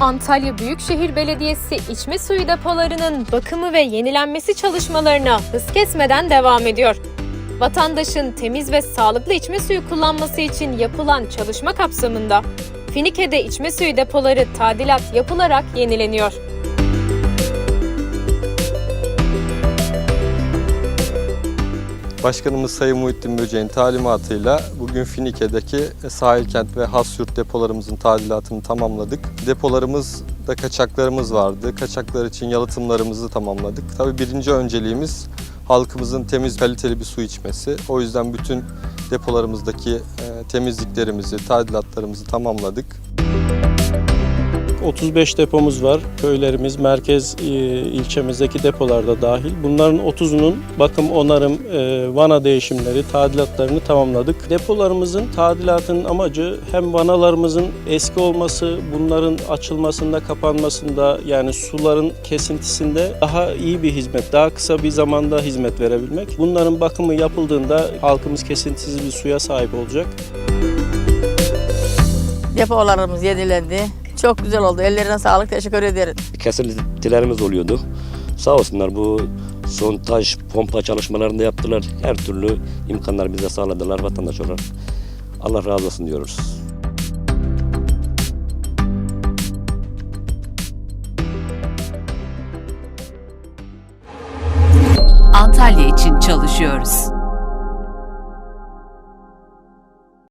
Antalya Büyükşehir Belediyesi içme suyu depolarının bakımı ve yenilenmesi çalışmalarına hız kesmeden devam ediyor. Vatandaşın temiz ve sağlıklı içme suyu kullanması için yapılan çalışma kapsamında Finike'de içme suyu depoları tadilat yapılarak yenileniyor. Başkanımız Sayın Muhittin Böceğin talimatıyla bugün Finike'deki sahil kent ve Hasyurt depolarımızın tadilatını tamamladık. Depolarımızda kaçaklarımız vardı. Kaçaklar için yalıtımlarımızı tamamladık. Tabii birinci önceliğimiz halkımızın temiz, kaliteli bir su içmesi. O yüzden bütün depolarımızdaki e, temizliklerimizi, tadilatlarımızı tamamladık. 35 depomuz var. Köylerimiz, merkez e, ilçemizdeki depolarda dahil. Bunların 30'unun bakım, onarım, e, vana değişimleri, tadilatlarını tamamladık. Depolarımızın tadilatının amacı hem vanalarımızın eski olması, bunların açılmasında, kapanmasında yani suların kesintisinde daha iyi bir hizmet, daha kısa bir zamanda hizmet verebilmek. Bunların bakımı yapıldığında halkımız kesintisiz bir suya sahip olacak. Depolarımız yenilendi. Çok güzel oldu. Ellerine sağlık. Teşekkür ederim. kesintilerimiz oluyordu. Sağ olsunlar bu sontaj, pompa çalışmalarını da yaptılar. Her türlü imkanlar bize sağladılar vatandaş olarak. Allah razı olsun diyoruz. Antalya için çalışıyoruz.